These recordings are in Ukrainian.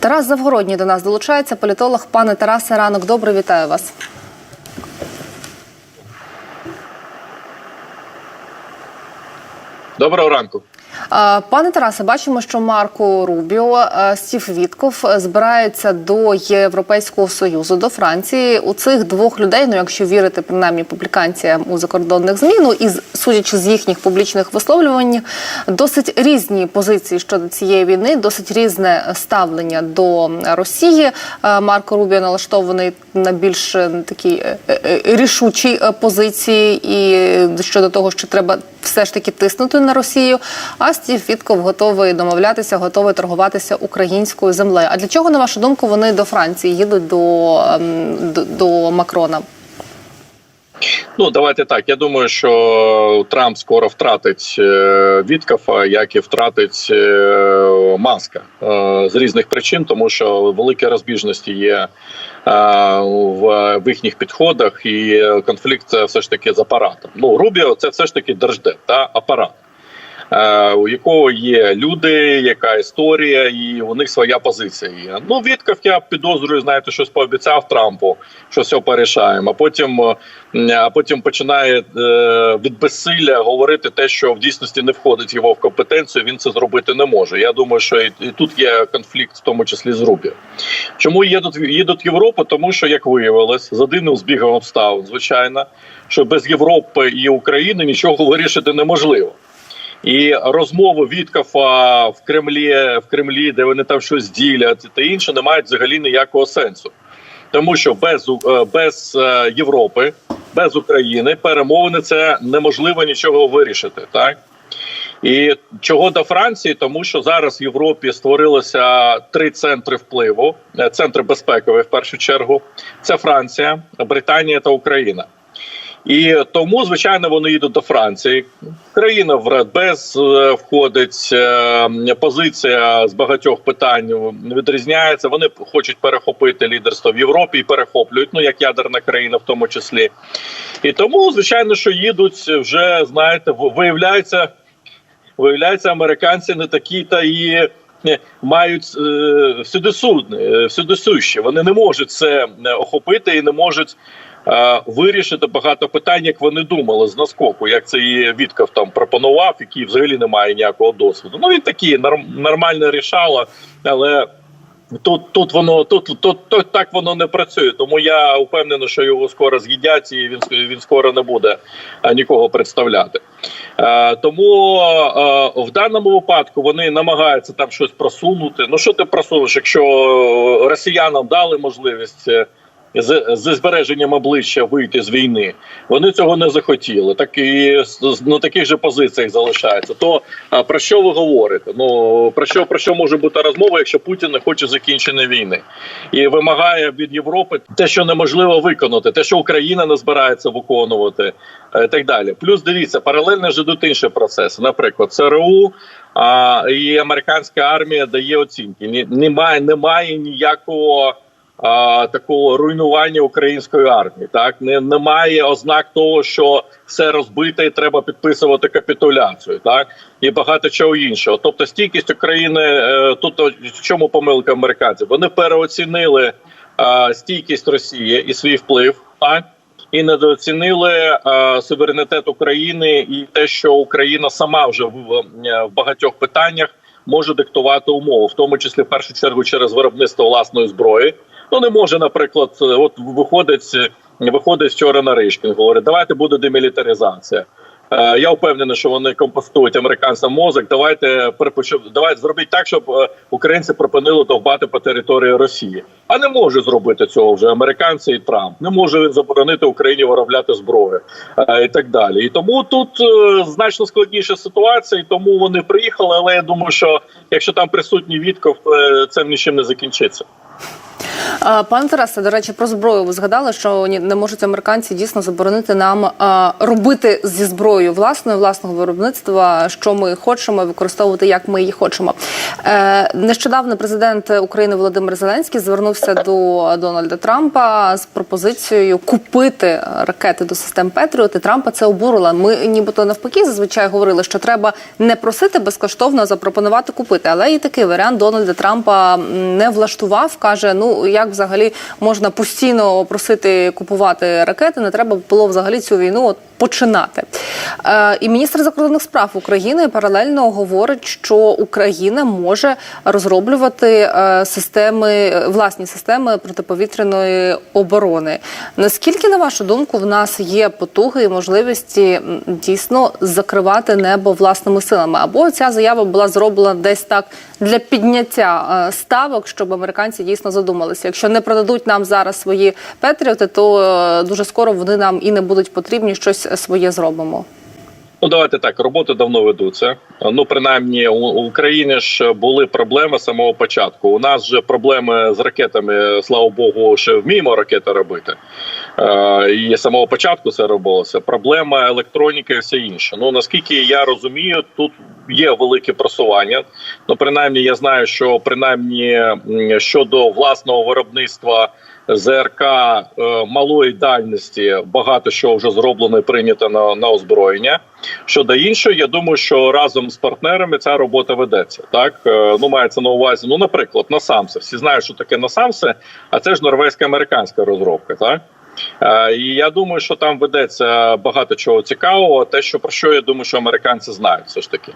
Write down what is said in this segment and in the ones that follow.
Тарас Завгородній до нас долучається. Політолог, пане Тарасе, ранок добрий, вітаю вас. Доброго ранку. Пане Тарасе, бачимо, що Марко Рубіо, е, Стів Вітков збираються до Європейського союзу, до Франції. У цих двох людей, ну якщо вірити принаймні публікаціям у закордонних змі, ну і судячи з їхніх публічних висловлювань, досить різні позиції щодо цієї війни, досить різне ставлення до Росії. Е, Марко Рубіо налаштований на більш е, такі рішучі позиції і щодо того, що треба все ж таки тиснути на Росію. А Стів Вітков готовий домовлятися, готовий торгуватися українською землею. А для чого, на вашу думку, вони до Франції їдуть до, ем, до, до Макрона? Ну давайте так. Я думаю, що Трамп скоро втратить е, Віткафа, як і втратить е, маска е, з різних причин, тому що великі розбіжності є в їхніх підходах, і конфлікт це все ж таки з апаратом. Ну Рубіо це все ж таки держдеп та апарат. Е, У якого є люди, яка історія, і у них своя позиція є. Ну, Вітков, я підозрюю, знаєте, щось пообіцяв Трампу, що все порішаємо. А потім, е, а потім починає е, від безсилля говорити те, що в дійсності не входить його в компетенцію. Він це зробити не може. Я думаю, що і, тут є конфлікт, в тому числі з Рубі. Чому їдуть, їдуть Європу? Тому що, як виявилось, за дивним збігом обставин, звичайно, що без Європи і України нічого вирішити неможливо. І розмови Віткафа в Кремлі, в Кремлі, де вони там щось ділять та інше, не мають взагалі ніякого сенсу, тому що без е, без е, Європи, без України перемовини це неможливо нічого вирішити, так. І чого до Франції, тому що зараз в Європі створилося три центри впливу: Е, центри безпекові в першу чергу. Це Франція, Британія та Україна. І тому, звичайно, вони їдуть до Франції. Країна в Радбез входить. е, Позиція з багатьох питань відрізняється. Вони хочуть перехопити лідерство в Європі і перехоплюють, ну як ядерна країна, в тому числі. І тому, звичайно, що їдуть вже знаєте, виявляється, виявляється, американці не такі та і. е, Мають е, всюдисудні, е. Вони не можуть це охопити і не можуть вирішити багато питань, як вони думали з наскоку, як це і Вітков там пропонував, який взагалі не має ніякого досвіду. Ну він такий норм, нормальне рішало, але тут, тут воно тут, тут, тут так воно не працює. Тому я впевнений, що його скоро з'їдять, і він він скоро не буде е, нікого представляти. Е, тому е, в даному випадку вони намагаються там щось просунути. Ну що ти просунеш, якщо росіянам дали можливість. З, зі збереженням обличчя вийти з війни. Вони цього не захотіли. Так і на таких же позиціях залишаються. То про що ви говорите? Ну про що про що може бути розмова, якщо Путін не хоче закінчення війни і вимагає від Європи те, що неможливо виконати, те, що Україна не збирається виконувати, е, і так далі. Плюс дивіться, паралельно ж ідуть інші процеси. Наприклад, ЦРУ а, і американська армія дає оцінки. Немає, немає ніякого такого руйнування української армії. Так не немає ознак того, що все розбите і треба підписувати капітуляцію, так і багато чого іншого. Тобто, стійкість України е, тут в чому помилка американців? Вони переоцінили стійкість Росії і свій вплив, так і недооцінили е, суверенітет України і те, що Україна сама вже в, в багатьох питаннях може диктувати умови, в тому числі в першу чергу через виробництво власної зброї. Ну не може, наприклад, е, от виходить, е, виходить вчора на Ришкін, говорить, давайте буде демілітаризація. Е, Я впевнений, що вони компостують американцям мозок. Давайте давайте зробіть так, щоб українці припинили довбати по території Росії. А не може зробити цього вже американці і Трамп. Не може заборонити Україні виробляти зброю і так далі. І тому тут значно складніша ситуація. І тому вони приїхали. Але я думаю, що якщо там присутній Вітков, е, це нічим не закінчиться. А, Пане Тарасе, до речі, про зброю ви згадали, що не можуть американці дійсно заборонити нам робити зі зброєю власною власного виробництва, що ми хочемо використовувати, як ми її хочемо. Е, нещодавно президент України Володимир Зеленський звернувся до Дональда Трампа з пропозицією купити ракети до систем Петріот. І Трампа це обурило. Ми нібито навпаки зазвичай говорили, що треба не просити безкоштовно, а запропонувати купити. Але і такий варіант Дональда Трампа не влаштував. каже: ну як взагалі можна постійно просити купувати ракети? Не треба було взагалі цю війну от починати. Е, і міністр закордонних справ України паралельно говорить, що Україна може розроблювати е, системи е, власні системи протиповітряної оборони. Наскільки, на вашу думку, в нас є потуги і можливості дійсно закривати небо власними силами? Або ця заява була зроблена десь так для підняття е, ставок, щоб американці дійсно задумалися. Якщо не продадуть нам зараз свої петріоти, то е, дуже скоро вони нам і не будуть потрібні. Щось своє зробимо. Ну, давайте так. Роботи давно ведуться. Ну, принаймні, у України ж були проблеми з самого початку. У нас же проблеми з ракетами, слава Богу, ще вміємо ракети робити. Е, і з самого початку це робилося. Проблема електроніки і все інше. Ну наскільки я розумію, тут є велике просування. Ну, принаймні, я знаю, що принаймні щодо власного виробництва. ЗРК е, малої дальності багато що вже зроблено і прийнято на, на озброєння. Щодо іншого, я думаю, що разом з партнерами ця робота ведеться. Так Е, ну мається на увазі. Ну, наприклад, насамсе. Всі знають, що таке насамсе, а це ж норвезька-американська розробка. Так і я думаю, що там ведеться багато чого цікавого. Те, що про що я думаю, що американці знають, все ж таки.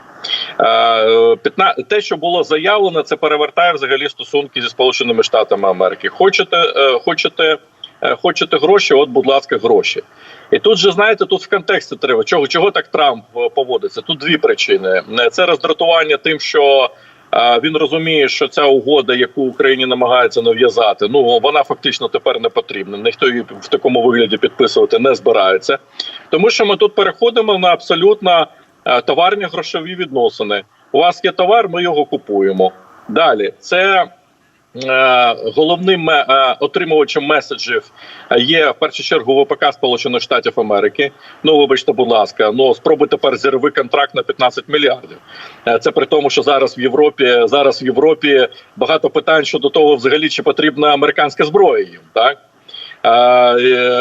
Е, те, що було заявлено, це перевертає взагалі стосунки зі Сполученими Штатами Америки. Хочете, е, хочете, е, хочете гроші? От, будь ласка, гроші. І тут же знаєте, тут в контексті треба чого, чого так Трамп е, поводиться. Тут дві причини: Е, це роздратування тим, що. Він розуміє, що ця угода, яку Україні намагається нав'язати, ну вона фактично тепер не потрібна. Ніхто її в такому вигляді підписувати не збирається, тому що ми тут переходимо на абсолютно е, товарні грошові відносини. У вас є товар, ми його купуємо. Далі це головним е, отримувачем меседжів є в першу чергу ВПК Сполучених Штатів Америки. Ну вибачте, будь ласка, ну спробуй тепер зірви контракт на 15 мільярдів. Е, Це при тому, що зараз в Європі зараз в Європі багато питань щодо того, взагалі чи потрібна американська зброя їм, так.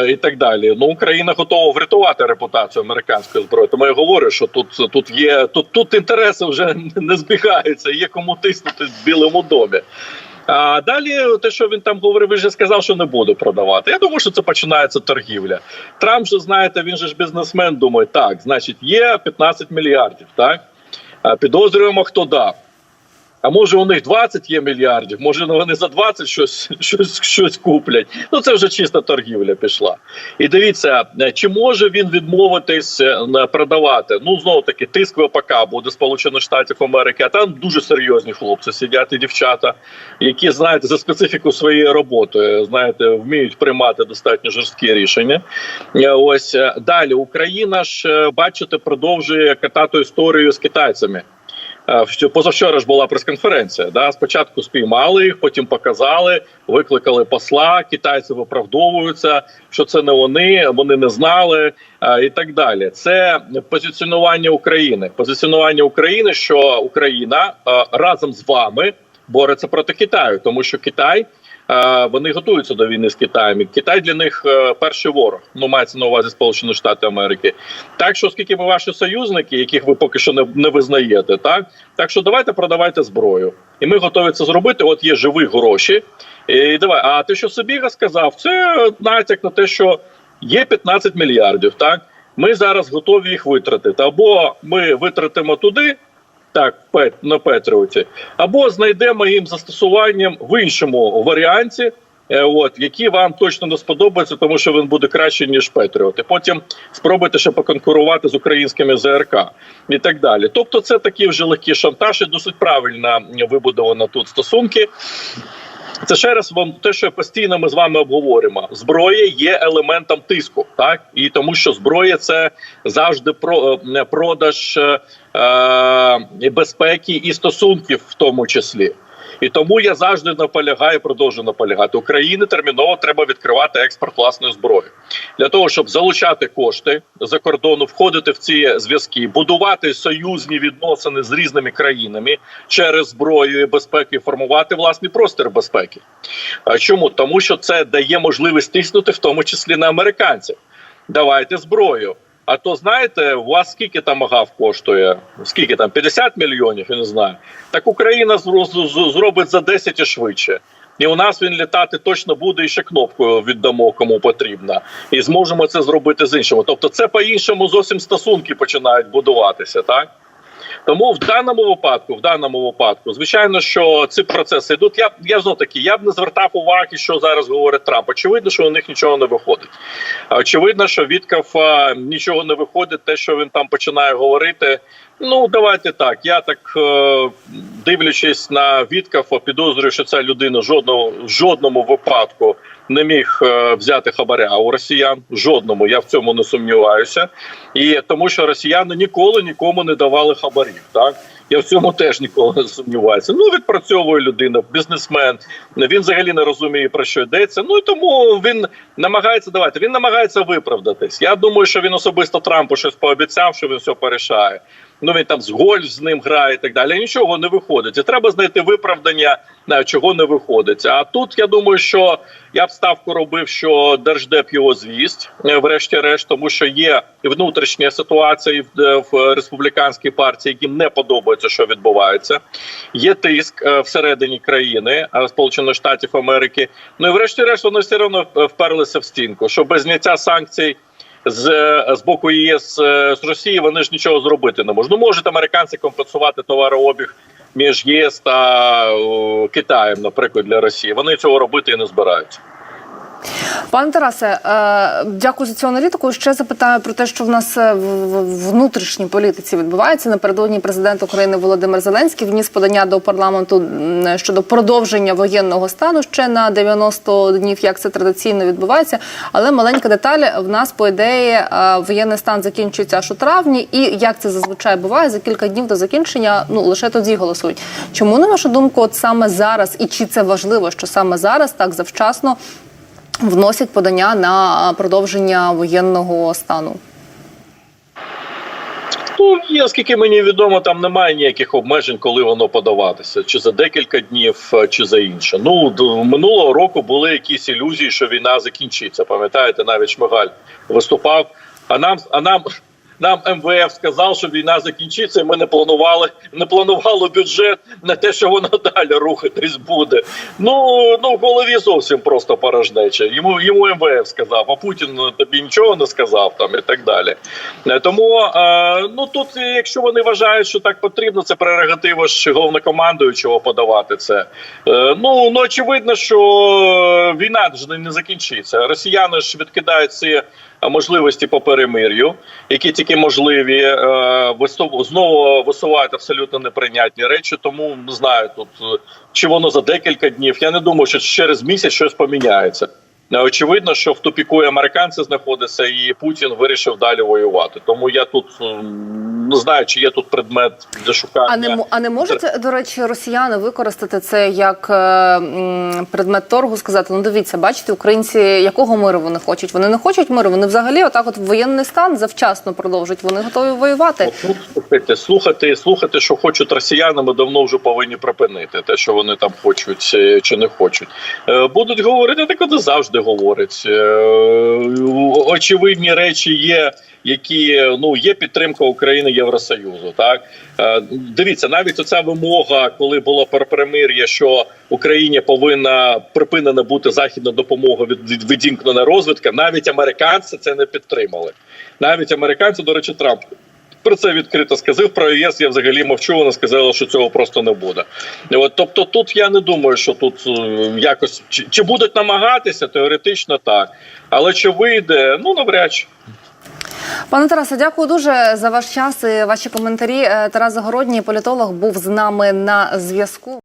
І так далі. Ну Україна готова врятувати репутацію американської зброї. Тому я говорю, що тут тут є тут, тут інтереси вже не збігаються. Є кому тиснути в білому домі. А далі, те, що він там говорив, він же сказав, що не буду продавати. Я думаю, що це починається торгівля. Трамп же знаєте, він же ж бізнесмен. Думає, так, значить, є 15 мільярдів. Так підозрюємо, хто дав. А може у них 20 є мільярдів, може вони за 20 щось, щось, щось куплять. Ну це вже чиста торгівля пішла. І дивіться, е, чи може він відмовитись е, продавати? Ну знову таки, тиск ВПК буде Сполучених Штатів Америки, а там дуже серйозні хлопці сидять і дівчата, які знаєте за специфіку своєї роботи, знаєте, вміють приймати достатньо жорсткі рішення. Е, Ось далі Україна ж бачите, продовжує катати історію з китайцями. Е, Позавчора ж була прес-конференція. Да? Спочатку спіймали їх, потім показали, викликали посла. Китайці виправдовуються, що це не вони, вони не знали е, і так далі. Це позиціонування України. Позиціонування України, що Україна е, разом з вами бореться проти Китаю, тому що Китай. Е, Вони готуються до війни з Китаєм. Китай для них е, перший ворог. Ну мається на увазі Сполучені Штати Америки. Так що, оскільки ми ваші союзники, яких ви поки що не, не визнаєте, так так що давайте продавайте зброю, і ми готові це зробити. От є живі гроші. І давай. А те, що собі сказав, це натяк на те, що є 15 мільярдів. Так ми зараз готові їх витратити. Або ми витратимо туди. Так, на Петріоті, або знайдемо їм застосуванням в іншому варіанті, е, от які вам точно не сподобаються, тому що він буде краще ніж Петріот. І потім спробуйте ще поконкурувати з українськими ЗРК і так далі. Тобто, це такий вже легкий шантаж і досить правильно вибудовано тут стосунки. Це ще раз вам те, що постійно ми з вами обговоримо. Зброя є елементом тиску, так і тому, що зброя це завжди про е, продаж е, е, безпеки і стосунків, в тому числі. І тому я завжди наполягаю, продовжую наполягати. Україні терміново треба відкривати експорт власної зброї для того, щоб залучати кошти за кордону, входити в ці зв'язки, будувати союзні відносини з різними країнами через зброю і безпеки, формувати власний простір безпеки. А Чому тому, що це дає можливість тиснути, в тому числі на американців. Давайте зброю. А то знаєте, у вас скільки там агав коштує? Скільки там 50 мільйонів? Я не знаю. Так Україна зробить за 10 і швидше. І у нас він літати точно буде і ще кнопкою віддамо кому потрібно. І зможемо це зробити з іншими. Тобто, це по-іншому зовсім стосунки починають будуватися, так? Тому в даному випадку, в даному випадку, звичайно, що ці процеси йдуть. Я я знов таки, я б не звертав уваги, що зараз говорить Трамп. Очевидно, що у них нічого не виходить. Очевидно, що Віткав нічого не виходить. Те, що він там починає говорити. Ну давайте так. Я так е, дивлячись на Віткафа, підозрюю, що ця людина жодного в жодному випадку не міг е, взяти хабаря у росіян. Жодному я в цьому не сумніваюся. І тому, що росіяни ніколи нікому не давали хабарів. Так я в цьому теж ніколи не сумніваюся. Ну відпрацьовує людина, бізнесмен. Він взагалі не розуміє про що йдеться. Ну і тому він намагається давати. Він намагається виправдатись. Я думаю, що він особисто Трампу щось пообіцяв, що він все порішає. Ну він там з гольф з ним грає і так далі. Нічого не виходить. І треба знайти виправдання, чого не виходить. А тут я думаю, що я б ставку робив, що держдеп його звість, е, врешті-решт, тому що є внутрішня ситуація в, е, в республіканській партії, яким не подобається, що відбувається. Є тиск е, всередині країни Сполучених Штатів Америки. Ну і врешті-решт вони все одно вперлися в стінку, що без зняття санкцій. З, з боку ЄС з Росії вони ж нічого зробити не можуть. Ну можуть американці компенсувати товарообіг між ЄС та Китаєм, наприклад, для Росії. Вони цього робити і не збираються. Пане Тарасе, е, дякую за цю аналітику. Ще запитаю про те, що в нас е, в внутрішній політиці відбувається. Напередодні президент України Володимир Зеленський вніс подання до парламенту щодо продовження воєнного стану ще на 90 днів, як це традиційно відбувається. Але маленька деталь в нас по ідеї е, воєнний стан закінчується аж у травні, і як це зазвичай буває, за кілька днів до закінчення ну лише тоді голосують. Чому на вашу думку, от саме зараз, і чи це важливо, що саме зараз так завчасно? Вносять подання на продовження воєнного стану. Ну, і, скільки мені відомо, там немає ніяких обмежень, коли воно подаватися, чи за декілька днів, е, чи за інше. Ну минулого року були якісь ілюзії, що війна закінчиться. Пам'ятаєте, навіть Шмигаль виступав. А нам, а нам. Нам МВФ сказав, що війна закінчиться, і ми не планували, не планували бюджет на те, що воно далі рухатись буде. Ну ну в голові зовсім просто порожнеча. Йому йому МВФ сказав, а Путін тобі нічого не сказав там і так далі. Е, Тому е, ну тут, якщо вони вважають, що так потрібно, це прерогатива ж головнокомандуючого подавати це. Е, Ну ну очевидно, що війна ж не- закінчиться. Росіяни ж відкидають ці можливості по перемир'ю, які тільки можливі, е, знову висувають абсолютно неприйнятні речі. Тому не знаю тут е, чи воно за декілька днів. Я не думаю, що через місяць щось поміняється. Очевидно, що в тупіку і американці знаходяться, і Путін вирішив далі воювати. Тому я тут не знаю, чи є тут предмет для шукання. А не а не можуть, до речі, росіяни використати це як е, предмет торгу, сказати: ну дивіться, бачите, українці якого миру вони хочуть? Вони не хочуть миру. Вони взагалі, отак, от воєнний стан завчасно продовжують. Вони готові воювати. От, слухайте, слухати, слухати, що хочуть росіяни, ми давно вже повинні припинити. Те, що вони там хочуть е, чи не хочуть. Е, Будуть говорити, так вони завжди говорять. Е, Очевидні речі є. Які ну є підтримка України Євросоюзу, так Е, дивіться, навіть оця вимога, коли було перемир'я, що Україні повинна припинена бути західна допомога від, від відімкнена розвідка. Навіть американці це не підтримали. Навіть американці, до речі, Трамп про це відкрито сказав. Про ЄС я взагалі мовчу. Вона сказала, що цього просто не буде. От, тобто, тут я не думаю, що тут е, якось чи, чи будуть намагатися, теоретично так, але чи вийде, ну навряд чи. Пане Тарасе, дякую дуже за ваш час і ваші коментарі. Е, Тарас Загородній, політолог, був з нами на зв'язку.